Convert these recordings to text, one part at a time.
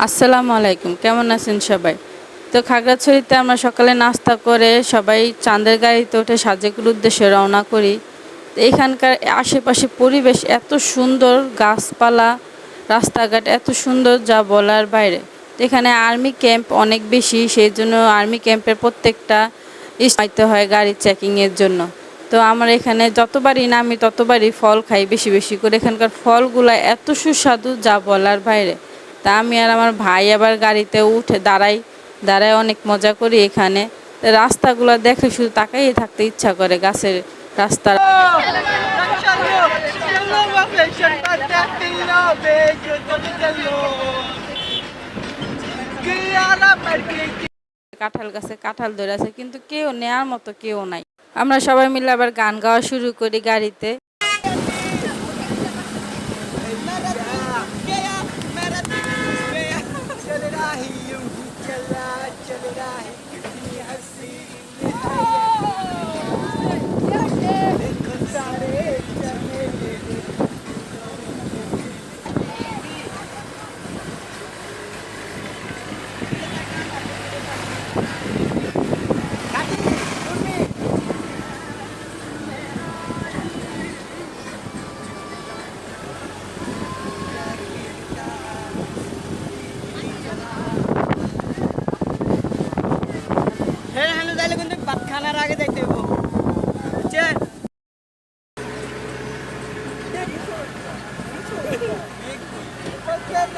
আসসালামু আলাইকুম, কেমন আছেন সবাই? তো খাগড়াছড়িতে আমরা সকালে নাস্তা করে সবাই চাঁদের গাড়িতে উঠে সাজেকের উদ্দেশ্যে রওনা করি। এখানকার আশেপাশে পরিবেশ এত সুন্দর, গাছপালা, রাস্তাঘাট এত সুন্দর যা বলার বাইরে। এখানে আর্মি ক্যাম্প অনেক বেশি, সেই জন্য আর্মি ক্যাম্পের প্রত্যেকটা ইস্তাইতে হয় গাড়ি চেকিংয়ের জন্য। তো আমরা এখানে যতবারই নামি ততবারই ফল খাই বেশি বেশি করে। এখানকার ফলগুলো এত সুস্বাদু যা বলার বাইরে। তা আমি আর আমার ভাই আবার গাড়িতে উঠে দাঁড়াই, দাঁড়ায় অনেক মজা করি এখানে। রাস্তাগুলো দেখে শুধু তাকাই থাকতে ইচ্ছা করে গাছের রাস্তা। কাঁঠাল গাছে কাঁঠাল ধরে আছে, কিন্তু কেউ নেয়ার মতো কেউ নাই। আমরা সবাই মিলে আবার গান গাওয়া শুরু করি গাড়িতে।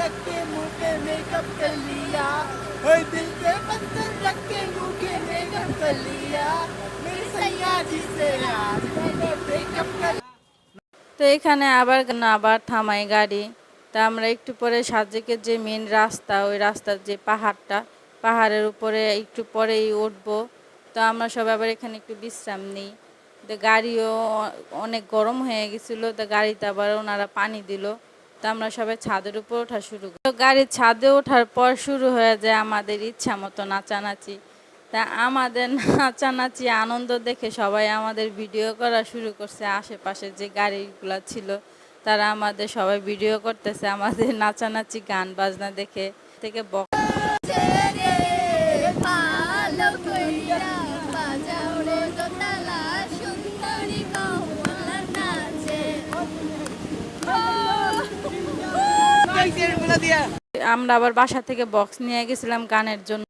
रख के मुंह पे मेकअप कर लिया ओए दिल पे पत्थर रख के मुंह के मेकअप कर लिया मेरे सैया जी से यार मैंने ब्रेकअप कर তো এখানে আবার আবার থামাই গাড়ি তা আমরা একটু পরে সাজেকের যে মেন রাস্তা ওই রাস্তার যে পাহাড়টা পাহাড়ের উপরে একটু পরেই উঠবো তো আমরা সবাই আবার এখানে একটু বিশ্রাম নিই তো গাড়িও অ- অনেক গরম হয়ে গেছিলো তো গাড়িতে আবার ওনারা পানি দিল তো আমরা সবাই ছাদের উপর ওঠা শুরু করি। গাড়ির ছাদে ওঠার পর শুরু হয়ে যায় আমাদের ইচ্ছা মতো নাচানাচি। তা আমাদের নাচানাচি আনন্দ দেখে সবাই আমাদের ভিডিও করা শুরু করছে। আশেপাশে যে গাড়িগুলো ছিল, তারা আমাদের সবাই ভিডিও করতেছে, আমাদের নাচানাচি, গান বাজনা দেখে। থেকে আমরা আবার বাসা থেকে বক্স নিয়ে গেছিলাম গানের জন্য।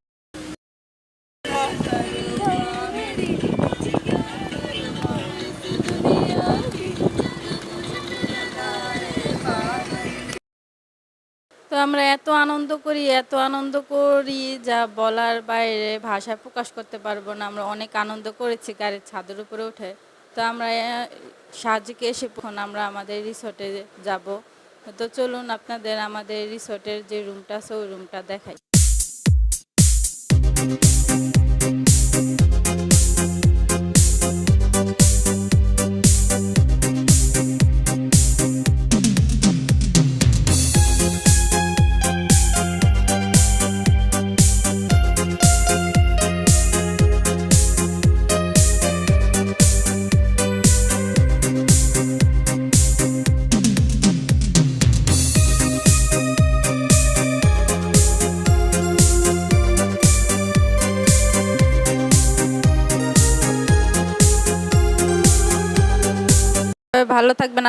তো আমরা এত আনন্দ করি, এত আনন্দ করি যা বলার বাইরে ভাষায় প্রকাশ করতে পারব না। আমরা অনেক আনন্দ করেছি গাড়ির ছাদের উপরে উঠে। তো আমরা সাজেকে এসে আমরা আমাদের রিসোর্টে যাব। তো চলুন আপনাদের আমাদের রিসোর্টের যে রুমটা আছে ওই রুমটা দেখাই। ভালো থাকবেন